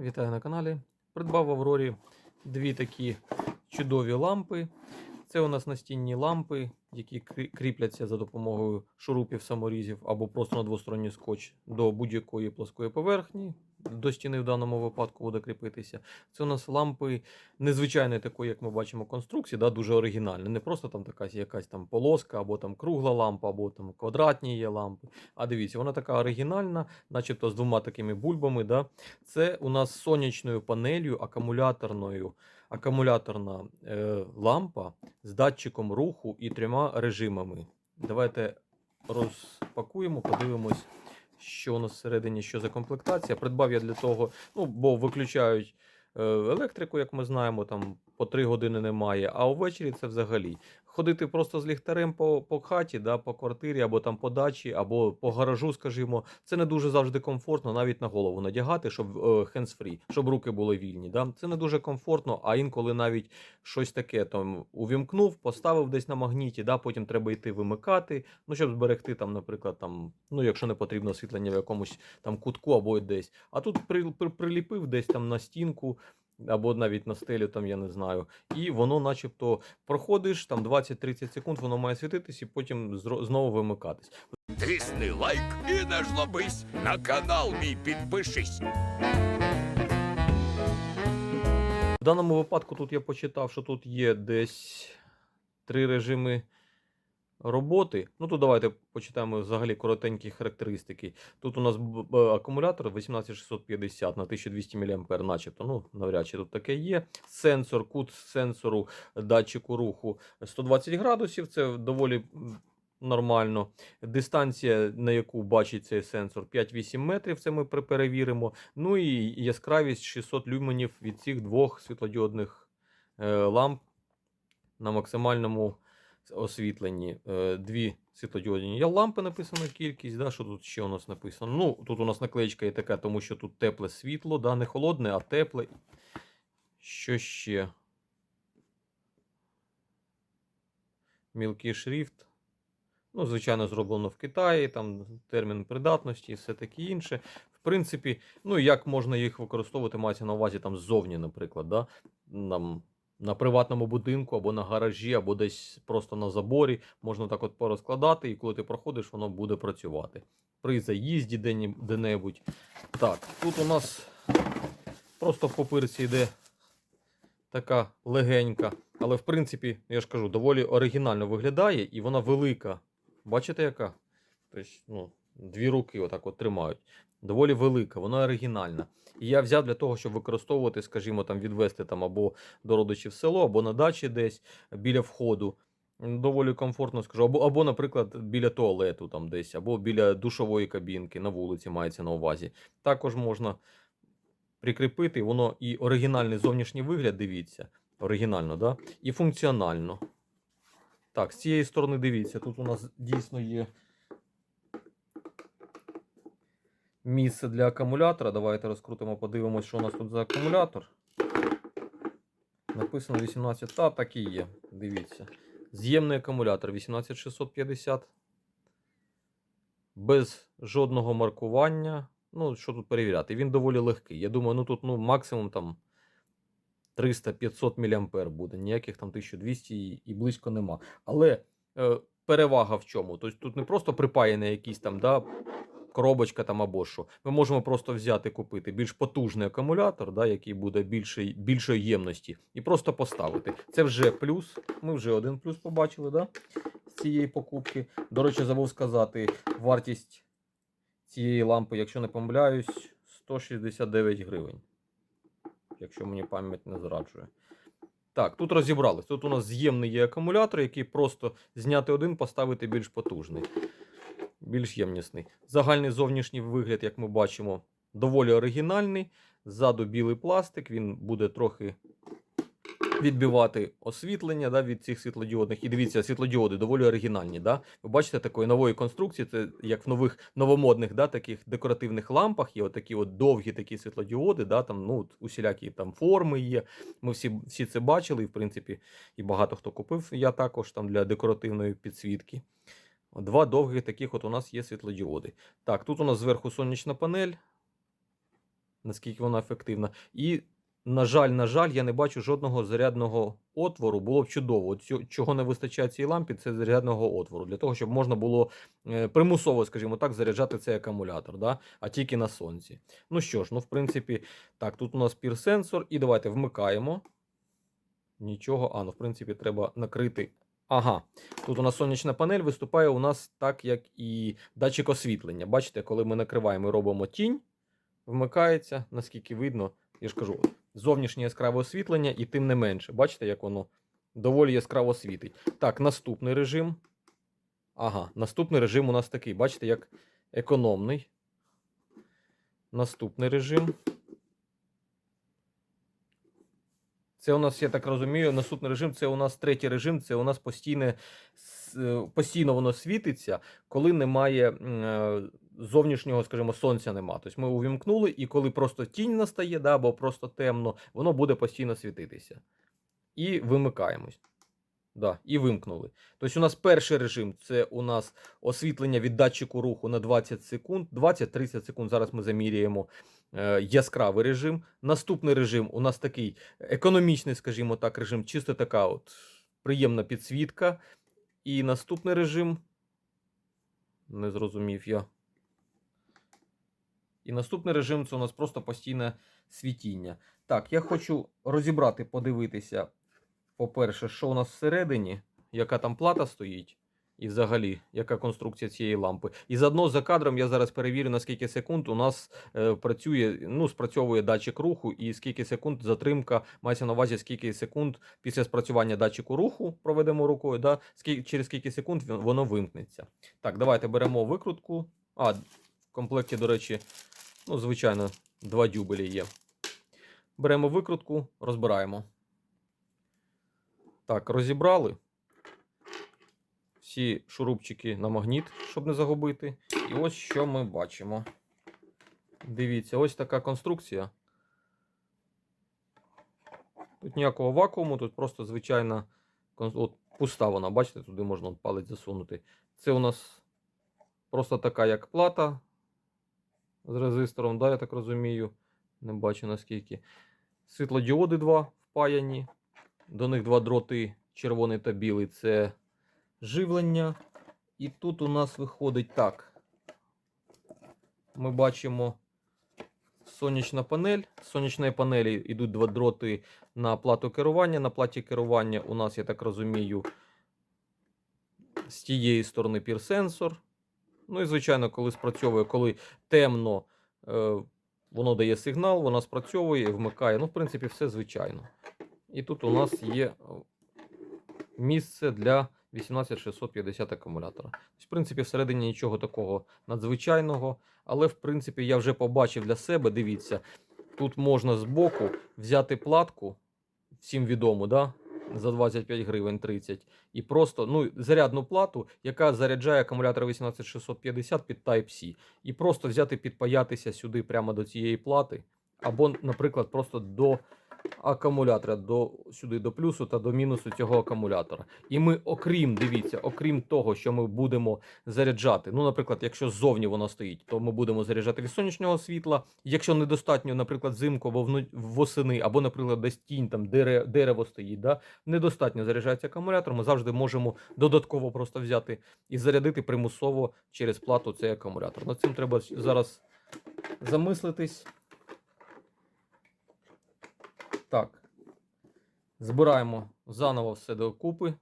Вітаю на каналі. Придбав в Аврорі дві такі чудові лампи. Це у нас настінні лампи, які кріпляться за допомогою шурупів саморізів або просто на двосторонній скотч до будь-якої плоскої поверхні. До стіни в даному випадку буде кріпитися. Це у нас лампи незвичайної такої, як ми бачимо, конструкції, да, дуже оригінальні. Не просто там така якась там полоска, або там кругла лампа, або там квадратні є лампи. А дивіться, вона така оригінальна, начебто з двома такими бульбами. Да. Це у нас сонячною панелью, акумуляторною, акумуляторна е, лампа з датчиком руху і трьома режимами. Давайте розпакуємо, подивимось, що у нас всередині, що за комплектація. Придбав я для того, ну, бо виключають е, електрику, як ми знаємо, там по 3 години немає, а ввечері це взагалі. Ходити просто з ліхтарем по, по хаті, да, по квартирі, або там по дачі, або по гаражу, скажімо, це не дуже завжди комфортно, навіть на голову надягати, щоб hands-free, щоб руки були вільні. Да? Це не дуже комфортно, а інколи навіть щось таке там увімкнув, поставив десь на магніті, да, потім треба йти вимикати, ну, щоб зберегти там, наприклад, там, ну, якщо не потрібно освітлення в якомусь там кутку або десь. А тут при, при, приліпив десь там на стінку. Або навіть на стелю, там я не знаю, і воно, начебто, проходиш там 20-30 секунд, воно має світитись, і потім знову вимикатись. Тисни лайк і не жлобись. На канал мій підпишись. В даному випадку тут я почитав, що тут є десь три режими роботи. Ну тут давайте почитаємо взагалі коротенькі характеристики. Тут у нас акумулятор 18650 на 1200 мА, начебто. Ну, навряд чи тут таке є. Сенсор, кут сенсору датчику руху 120 градусів. Це доволі нормально. Дистанція, на яку бачить цей сенсор, 5-8 метрів. Це ми перевіримо. Ну і яскравість 600 люменів від цих двох світлодіодних е, ламп на максимальному освітленні. Е, Дві світлодіодні лампи написано кількість. Да, що тут ще у нас написано? Ну, тут у нас наклеєчка є така, тому що тут тепле світло, да, не холодне, а тепле. Що ще? Мілкий шрифт. Ну, звичайно, зроблено в Китаї, там термін придатності і все таке інше. В принципі, ну як можна їх використовувати, мається на увазі там ззовні, наприклад, да? Нам на приватному будинку або на гаражі, або десь просто на заборі можна так от порозкладати, і коли ти проходиш, воно буде працювати. При заїзді де- де-небудь. Так, тут у нас просто в попирці йде така легенька, але в принципі, я ж кажу, доволі оригінально виглядає і вона велика. Бачите, яка? Тобто, ну, дві руки отак от тримають. Доволі велика, вона оригінальна. І я взяв для того, щоб використовувати, скажімо, там відвести там або до родичів село, або на дачі десь біля входу. Доволі комфортно скажу. Або, або, наприклад, біля туалету там десь, або біля душової кабінки на вулиці мається на увазі. Також можна прикріпити, воно і оригінальний зовнішній вигляд, дивіться. Оригінально, да? І функціонально. Так, з цієї сторони дивіться, тут у нас дійсно є місце для акумулятора. Давайте розкрутимо, подивимось, що у нас тут за акумулятор. Написано 18. Та так і є. Дивіться. З'ємний акумулятор 18650. Без жодного маркування. Ну, що тут перевіряти? Він доволі легкий. Я думаю, ну тут ну, максимум там 300-500 мА буде. Ніяких там 1200 і, близько нема. Але е, перевага в чому? Тобто тут не просто припаяний якийсь там, да, коробочка там або що. Ми можемо просто взяти, купити більш потужний акумулятор, да, який буде більшої, більшої ємності, і просто поставити. Це вже плюс. Ми вже один плюс побачили, да, з цієї покупки. До речі, забув сказати, вартість цієї лампи, якщо не помиляюсь, 169 гривень. Якщо мені пам'ять не зраджує. Так, тут розібрались. Тут у нас з'ємний є акумулятор, який просто зняти один, поставити більш потужний більш ємнісний. Загальний зовнішній вигляд, як ми бачимо, доволі оригінальний. Ззаду білий пластик, він буде трохи відбивати освітлення да, від цих світлодіодних. І дивіться, світлодіоди доволі оригінальні. Да? Ви бачите такої нової конструкції, це як в нових новомодних да, таких декоративних лампах є отакі от довгі такі світлодіоди, да, там, ну, усілякі там форми є. Ми всі, всі це бачили, і в принципі, і багато хто купив. Я також там для декоративної підсвітки. Два довгих таких от у нас є світлодіоди. Так, тут у нас зверху сонячна панель. наскільки вона ефективна. І, на жаль, на жаль, я не бачу жодного зарядного отвору. Було б чудово. Цю- Чого не вистачає цій лампі, це зарядного отвору. Для того, щоб можна було е, примусово, скажімо так, заряджати цей акумулятор, да? а тільки на сонці. Ну що ж, ну, в принципі, так, тут у нас пір-сенсор, і давайте вмикаємо. Нічого, а, ну, в принципі, треба накрити. Ага, тут у нас сонячна панель виступає у нас так, як і датчик освітлення. Бачите, коли ми накриваємо і робимо тінь, вмикається, наскільки видно, я ж кажу, зовнішнє яскраве освітлення, і тим не менше. Бачите, як воно доволі яскраво світить. Так, наступний режим. Ага, наступний режим у нас такий. Бачите, як економний. Наступний режим. Це у нас, я так розумію, наступний режим це у нас третій режим, це у нас постійне, е, постійно воно світиться, коли немає е, зовнішнього, скажімо, сонця нема. Тобто ми увімкнули, і коли просто тінь настає, да, або просто темно, воно буде постійно світитися. І вимикаємось. Да, і вимкнули. Тобто у нас перший режим це у нас освітлення від датчику руху на 20 секунд, 20-30 секунд. Зараз ми заміряємо е, яскравий режим. Наступний режим у нас такий економічний, скажімо так, режим, чисто така от приємна підсвітка. І наступний режим. Не зрозумів я. І наступний режим це у нас просто постійне світіння. Так, я хочу розібрати, подивитися, по-перше, що у нас всередині, яка там плата стоїть, і взагалі, яка конструкція цієї лампи. І заодно за кадром я зараз перевірю, на скільки секунд у нас е, працює, ну, спрацьовує датчик руху, і скільки секунд затримка, мається на увазі, скільки секунд після спрацювання датчику руху, проведемо рукою, да, скільки, через скільки секунд воно вимкнеться. Так, давайте беремо викрутку. А, в комплекті, до речі, ну, звичайно, два дюбелі є. Беремо викрутку, розбираємо. Так, розібрали. Всі шурупчики на магніт, щоб не загубити. І ось що ми бачимо. Дивіться, ось така конструкція. Тут ніякого вакууму, тут просто звичайна от, пуста вона, бачите, туди можна палець засунути. Це у нас просто така, як плата з резистором, да, я так розумію. Не бачу наскільки. Світлодіоди два впаяні. До них два дроти, червоний та білий це живлення. І тут у нас виходить так. Ми бачимо сонячна панель. З сонячної панелі йдуть два дроти на плату керування. На платі керування у нас, я так розумію, з тієї сторони пір-сенсор. Ну і, звичайно, коли спрацьовує, коли темно, е, воно дає сигнал, вона спрацьовує, вмикає. Ну, в принципі, все звичайно. І тут у нас є е, місце для 18650 акумулятора. Тобто, В принципі, всередині нічого такого надзвичайного, але в принципі я вже побачив для себе. Дивіться, тут можна збоку взяти платку, всім відому, да? за 25 гривень 30, і просто ну, зарядну плату, яка заряджає акумулятор 18650 під Type-C, і просто взяти підпаятися сюди прямо до цієї плати, або, наприклад, просто до акумулятора до сюди до плюсу та до мінусу цього акумулятора. І ми, окрім, дивіться, окрім того, що ми будемо заряджати. Ну, наприклад, якщо ззовні воно стоїть, то ми будемо заряджати від сонячного світла. Якщо недостатньо, наприклад, взимку або восени, або, наприклад, десь тінь, там дере, дерево стоїть, да, недостатньо заряджається акумулятор, ми завжди можемо додатково просто взяти і зарядити примусово через плату цей акумулятор. Над цим треба зараз замислитись. Так. Збираємо заново все докупи.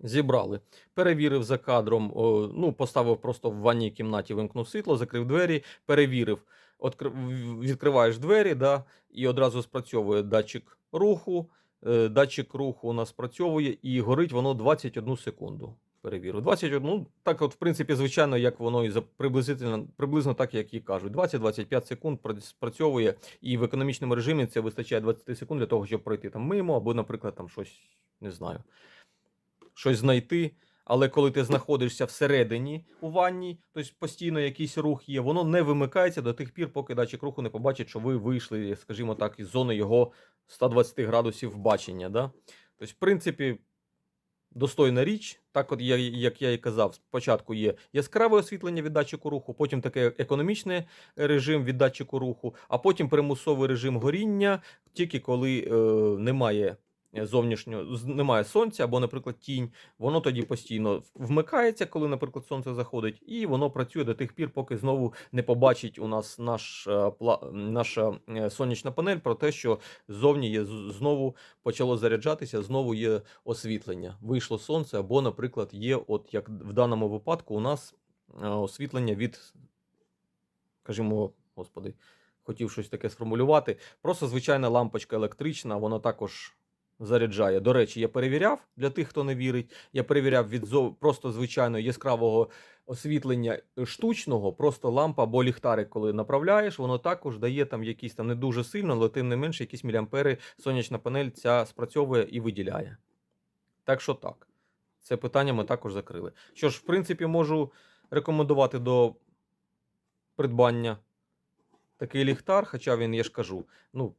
Зібрали. Перевірив за кадром, о, ну, поставив просто в ванній кімнаті, вимкнув світло, закрив двері, перевірив. Откр- Відкриваєш двері, да, і одразу спрацьовує датчик руху. Е, Датчик руху у нас спрацьовує і горить воно 21 секунду. Перевірив. 21, ну, так, от, в принципі, звичайно, як воно і приблизительно, приблизно так, як і кажуть. 20-25 секунд спрацьовує, і в економічному режимі це вистачає 20 секунд для того, щоб пройти там мимо, або, наприклад, там щось, не знаю, щось знайти. Але коли ти знаходишся всередині у ванні, тобто постійно якийсь рух є, воно не вимикається до тих пір, поки датчик руху не побачить, що ви вийшли, скажімо так, із зони його 120 градусів бачення. Да? Тобто, в принципі, достойна річ. Так, от я, як я і казав, спочатку є яскраве освітлення від датчику руху, потім таке економічний режим від датчику руху, а потім примусовий режим горіння, тільки коли е, немає зовнішнього з- немає сонця або, наприклад, тінь, воно тоді постійно вмикається, коли, наприклад, сонце заходить, і воно працює до тих пір, поки знову не побачить у нас наш, е, наша е, сонячна панель про те, що ззовні є знову почало заряджатися, знову є освітлення. Вийшло сонце, або, наприклад, є, от як в даному випадку, у нас е, освітлення від, скажімо, господи, хотів щось таке сформулювати. Просто звичайна лампочка електрична, вона також заряджає. До речі, я перевіряв для тих, хто не вірить. Я перевіряв від зо- просто звичайного яскравого освітлення е, штучного, просто лампа або ліхтарик, коли направляєш, воно також дає там якісь там не дуже сильно, але тим не менше якісь міліампери сонячна панель ця спрацьовує і виділяє. Так що так. Це питання ми також закрили. Що ж, в принципі, можу рекомендувати до придбання такий ліхтар, хоча він, я ж кажу, ну,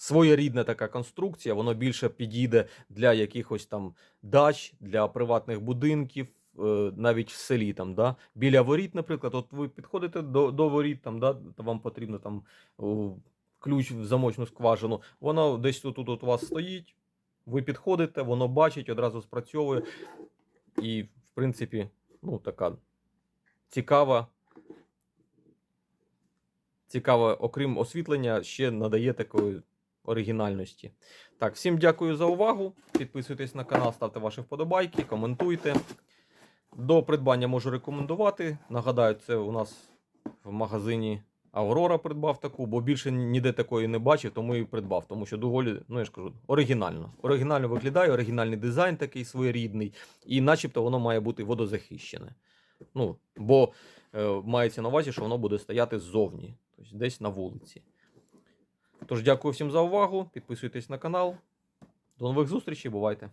своєрідна така конструкція, воно більше підійде для якихось там дач, для приватних будинків, е, навіть в селі там, да? біля воріт, наприклад, от ви підходите до, до воріт, там, да? вам потрібно там ключ в замочну скважину, воно десь тут, тут у вас стоїть, ви підходите, воно бачить, одразу спрацьовує. І, в принципі, ну, така цікава. Цікава, окрім освітлення, ще надає такої оригінальності. Так, всім дякую за увагу. Підписуйтесь на канал, ставте ваші вподобайки, коментуйте. До придбання можу рекомендувати. Нагадаю, це у нас в магазині Аврора придбав таку, бо більше ніде такої не бачив, тому і придбав. Тому що доволі, ну я ж кажу, оригінально. Оригінально виглядає, оригінальний дизайн такий своєрідний, і начебто воно має бути водозахищене. Ну, бо е, мається на увазі, що воно буде стояти ззовні, тобто десь на вулиці. Тож дякую всім за увагу. Підписуйтесь на канал. До нових зустрічей, бувайте!